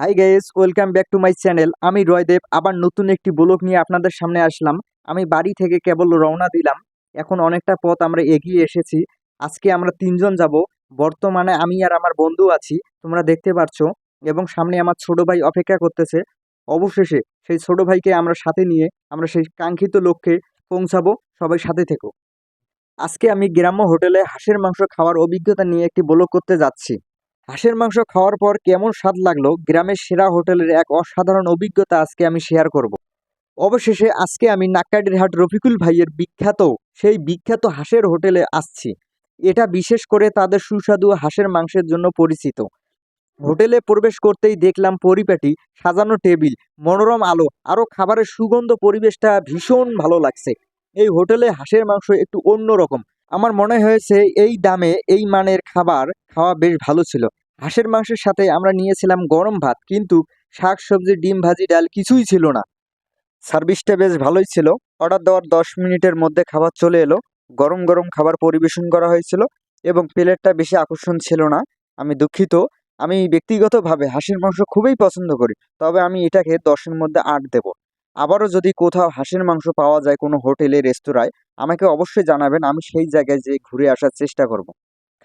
Hi guys welcome back to my channel আমি রয়দেব, আবার নতুন একটি ব্লগ নিয়ে আপনাদের সামনে আসলাম। আমি বাড়ি থেকে কেবল রওনা দিলাম। এখন অনেকটা পথ আমরা এগিয়ে এসেছি। আজকে আমরা তিনজন যাব। বর্তমানে আমি আর আমার বন্ধু আছি, তোমরা দেখতে পারছ। এবং সামনে আমার ছোট ভাই অপেক্ষা করতেছে। অবশেষে সেই ছোট ভাইকে আমরা সাথে নিয়ে আমরা সেই কাঙ্ক্ষিত লক্ষ্যে পৌঁছাবো। সবাই সাথে থেকো। আজকে আমি গ্রাম্য হোটেলে হাঁসের মাংস খাওয়ার অভিজ্ঞতা নিয়ে একটি ব্লগ করতে যাচ্ছি। হাঁসের মাংস খাওয়ার পর কেমন স্বাদ লাগল গ্রামের সেরা হোটেলের এক অসাধারণ অভিজ্ঞতা আজকে আমি শেয়ার করব। অবশেষে আজকে আমি নাক্কাডির হাট রফিকুল ভাইয়ের বিখ্যাত, সেই বিখ্যাত হাঁসের হোটেলে আসছি। এটা বিশেষ করে তাদের সুস্বাদু হাঁসের মাংসের জন্য পরিচিত। হোটেলে প্রবেশ করতেই দেখলাম পরিপাটি, সাজানো টেবিল, মনোরম আলো, আরও খাবারের সুগন্ধ পরিবেশটা ভীষণ ভালো লাগছে। এই হোটেলে হাঁসের মাংস একটু অন্যরকম আমার মনে হয়েছে এই দামে এই মানের খাবার খাওয়া বেশ ভালো ছিল। হাঁসের মাংসের সাথে আমরা নিয়েছিলাম গরম ভাত, কিন্তু শাক সবজি ডিম ভাজি, ডাল কিছুই ছিল না। সার্ভিসটা বেশ ভালোই ছিল। অর্ডার দেওয়ার দশ মিনিটের মধ্যে খাবার চলে এলো। গরম গরম খাবার পরিবেশন করা হয়েছিল এবং প্লেটটা বেশি আকর্ষণ ছিল না। আমি দুঃখিত। আমি ব্যক্তিগতভাবে হাঁসের মাংস খুবই পছন্দ করি। তবে আমি এটাকে দশের মধ্যে আট দেব। আবারও যদি কোথাও হাঁসের মাংস পাওয়া যায় কোনো হোটেলে, রেস্তোরাঁয়, আমাকে অবশ্যই জানাবেন, আমি সেই জায়গায় যেয়ে ঘুরে আসার চেষ্টা করব।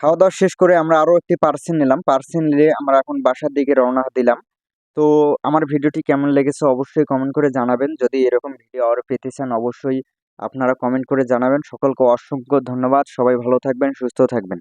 খাওয়া দাওয়া শেষ করে আমরা আরও একটি পার্সেল নিলাম। পার্সেল নিয়ে আমরা এখন বাসার দিকে রওনা দিলাম। তো আমার ভিডিওটি কেমন লেগেছে অবশ্যই কমেন্ট করে জানাবেন। যদি এরকম ভিডিও আরও পেতে চান, অবশ্যই আপনারা কমেন্ট করে জানাবেন। সকলকে অসংখ্য ধন্যবাদ। সবাই ভালো থাকবেন, সুস্থ থাকবেন।